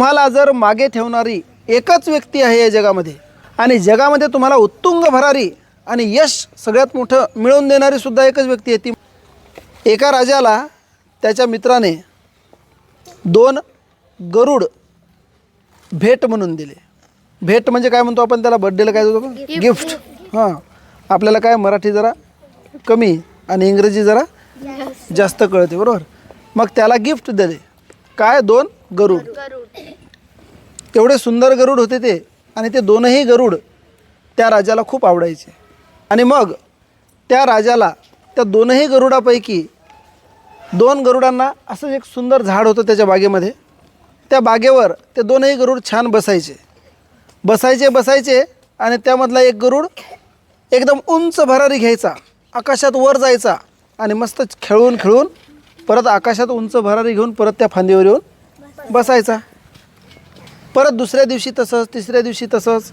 तुम्हाला जर मागे ठेवणारी एकच व्यक्ती आहे या जगामध्ये आणि जगामध्ये तुम्हाला उत्तुंग भरारी आणि यश सगळ्यात मोठं मिळवून देणारी सुद्धा एकच व्यक्ती आहे ती एका राजाला त्याच्या मित्राने दोन गरुड भेट म्हणून दिले. भेट म्हणजे काय म्हणतो आपण त्याला? बड्डेला काय देतो गिफ्ट हां. आपल्याला काय मराठी जरा कमी आणि इंग्रजी जरा जास्त. कळते बरोबर? मग त्याला गिफ्ट दिले. काय? दोन गरुड. एवढे सुंदर गरुड होते ते. आणि ते दोनही गरुड त्या राजाला खूप आवडायचे. आणि मग त्या राजाला त्या दोनही गरुडापैकी दोन गरुडांना असं एक सुंदर झाड होतं त्याच्या बागेमध्ये. त्या बागेवर ते दोनही गरुड छान बसायचे. बसायचे बसायचे आणि त्यामधला एक गरुड एकदम उंच भरारी घ्यायचा. आकाशात वर जायचा आणि मस्त खेळून खेळून परत आकाशात उंच भरारी घेऊन परत त्या फांदीवर येऊन बसायचा. परत दुसऱ्या दिवशी तसंच तिसऱ्या दिवशी तसंच.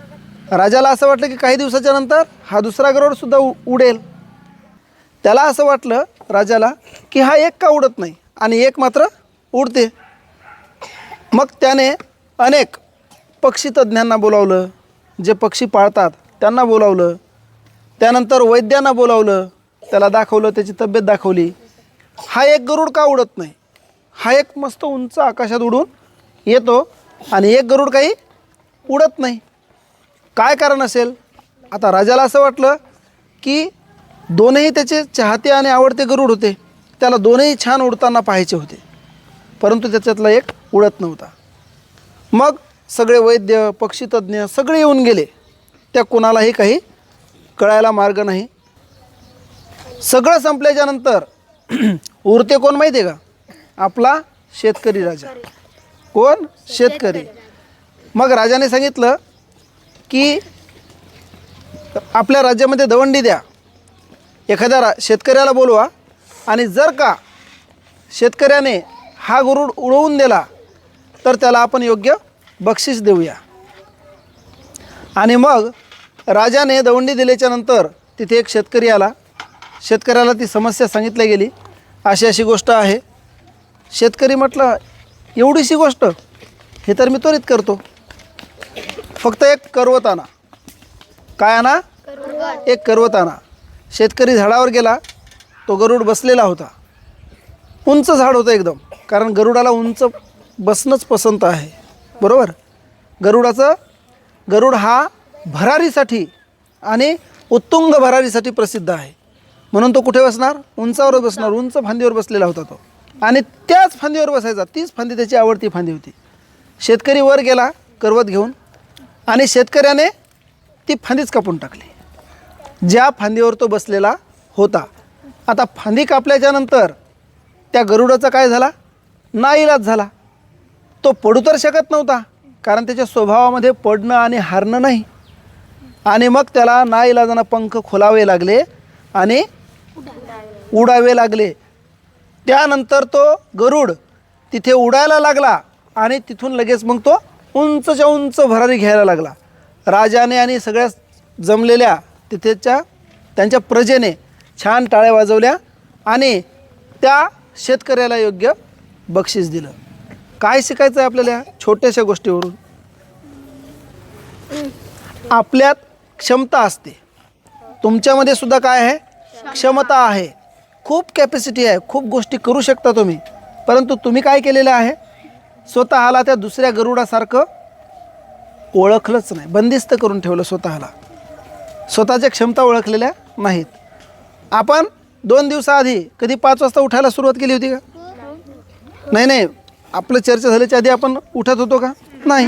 राजाला असं वाटलं की काही दिवसाच्या नंतर हा दुसरा गरुडसुद्धा उ उडेल. त्याला असं वाटलं राजाला की हा एक का उडत नाही आणि एक मात्र उडते. मग त्याने अनेक पक्षीतज्ञांना बोलावलं. जे पक्षी पाळतात त्यांना बोलावलं. त्यानंतर वैद्यांना बोलावलं. त्याला दाखवलं त्याची तब्येत दाखवली. हा एक गरुड का उडत नाही? हा एक मस्त उंच आकाशात उडून येतो. आणि एक गरुड काही उडत नाही. काय कारण असेल? आता राजाला असं वाटलं की दोनही त्याचे चाहते आणि आवडते गरुड होते. त्याला दोनही छान उडताना पाहायचे होते. परंतु त्याच्यातला एक उडत नव्हता. मग सगळे वैद्य पक्षीतज्ञ सगळे येऊन गेले. त्या कोणालाही काही कळायला मार्ग नाही. सगळं संपल्याच्यानंतर उरते कोण माहिती आहे का? आपला शेतकरी राजा. कोण? शेतकरी. मग राजाने सांगितलं की आपल्या राज्यामध्ये दवंडी द्या. एखाद्या रा शेतकऱ्याला बोलवा आणि जर का शेतकऱ्याने हा गरुड उडवून दिला तर त्याला आपण योग्य बक्षीस देऊया. आणि मग राजाने दवंडी दिल्याच्या नंतर तिथे एक शेतकरी आला. शेतकऱ्याला ती समस्या सांगितली गेली. अशी अशी गोष्ट आहे. शेतकरी म्हटलं एवढीशी गोष्ट. हे तर मी त्वरित करतो. फक्त एक करवत आणा काय आणा? एक करवत आणा शेतकरी झाडावर गेला तो गरुड बसलेला होता. उंच झाड होतं एकदम. कारण गरुडाला उंच बसणंच पसंत आहे. बरोबर? गरुडाचं गरुड हा भरारीसाठी आणि उत्तुंग भरारीसाठी प्रसिद्ध आहे. म्हणून तो कुठे बसणार? उंचावर बसणार. उंच फांदीवर बसलेला होता तो. आणि त्याच फांदीवर बसायचा. तीच फांदी त्याची आवडती फांदी होती. शेतकरी वर गेला करवत घेऊन आणि शेतकऱ्याने ती फांदीच कापून टाकली. ज्या फांदीवर तो बसलेला होता. आता फांदी कापल्याच्या नंतर त्या गरुडाचा काय झाला? नाईलाज झाला. तो पडू तर शकत नव्हता कारण त्याच्या स्वभावामध्ये पडणं आणि हारणं नाही. आणि मग त्याला नाईलाजानं पंख खोलावे लागले आणि उडावे लागले. त्यानंतर तो गरुड तिथे उडायला लागला आणि तिथून लगेच मग तो उंचच्या उंच भरारी घ्यायला लागला. राजाने आणि सगळ्या जमलेल्या तिथेच्या त्यांच्या प्रजेने छान टाळ्या वाजवल्या आणि त्या शेतकऱ्याला योग्य बक्षीस दिलं. काय शिकायचं आहे आपल्याला छोट्याशा गोष्टीवरून? आपल्यात क्षमता असते. तुमच्यामध्ये सुद्धा काय आहे? क्षमता आहे. खूप कॅपॅसिटी आहे खूप गोष्टी करू शकता तुम्ही. परंतु तुम्ही काय केलेलं आहे? स्वतःला त्या दुसऱ्या गरुडासारखं ओळखलंच नाही. बंदिस्त करून ठेवलं स्वतःला. स्वतःच्या क्षमता ओळखलेल्या नाहीत. आपण दोन दिवसाआधी कधी पाच वाजता उठायला सुरुवात केली होती का? नाही नाही. आपलं चर्चा झाल्याच्या आधी आपण उठत होतो का? नाही.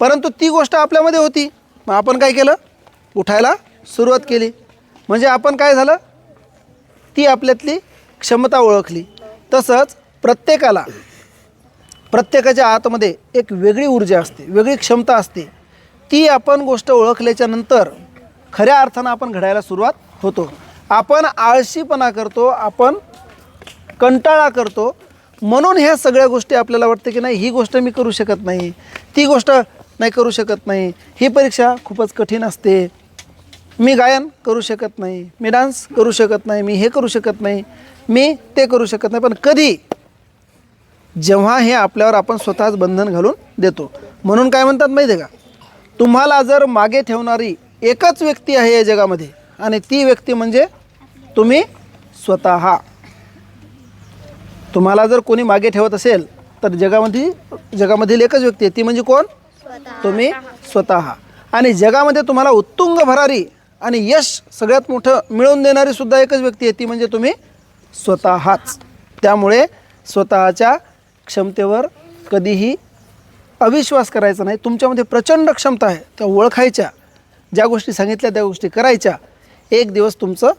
परंतु ती गोष्ट आपल्यामध्ये होती. मग आपण काय केलं? उठायला सुरुवात केली. म्हणजे आपण काय झालं? ती आपल्यातली क्षमता ओळखली. तसंच प्रत्येकाला प्रत्येकाच्या आतमध्ये एक वेगळी ऊर्जा असते वेगळी क्षमता असते. ती आपण गोष्ट ओळखल्याच्या नंतर खऱ्या अर्थानं आपण घडायला सुरुवात होतो. आपण आळशीपणा करतो आपण कंटाळा करतो. म्हणून ह्या सगळ्या गोष्टी आपल्याला वाटते की नाही ही गोष्ट मी करू शकत नाही ती गोष्ट नाही करू शकत नाही. ही परीक्षा खूपच कठीण असते. मी गायन करू शकत नाही मी डान्स करू शकत नाही मी हे करू शकत नाही मी ते करू शकत नाही पण कधी? जेव्हा हे आपल्यावर आपण स्वतःच बंधन घालून देतो. म्हणून काय म्हणतात माहिती आहे का? तुम्हाला जर मागे ठेवणारी एकच व्यक्ती आहे या जगामध्ये आणि ती व्यक्ती म्हणजे तुम्ही स्वतः. तुम्हाला जर कोणी मागे ठेवत असेल तर जगामध्ये जगामधील एकच व्यक्ती आहे ती म्हणजे कोण? तुम्ही स्वतः. आणि जगामध्ये तुम्हाला उत्तुंग भरारी आणि यश सगळ्यात मोठं मिळवून देणारी सुद्धा एकच व्यक्ती आहे ती म्हणजे तुम्ही स्वतःच. त्यामुळे स्वतःच्या क्षमतेवर कधीही अविश्वास करायचा नाही. तुमच्यामध्ये प्रचंड क्षमता आहे त्या ओळखायच्या ज्या गोष्टी सांगितल्या त्या गोष्टी करायच्या. एक दिवस तुमचं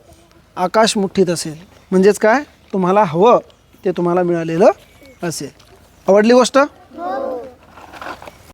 आकाश मुठ्ठीत असेल. म्हणजेच काय? तुम्हाला हवं ते तुम्हाला मिळालेलं असेल. आवडली गोष्ट?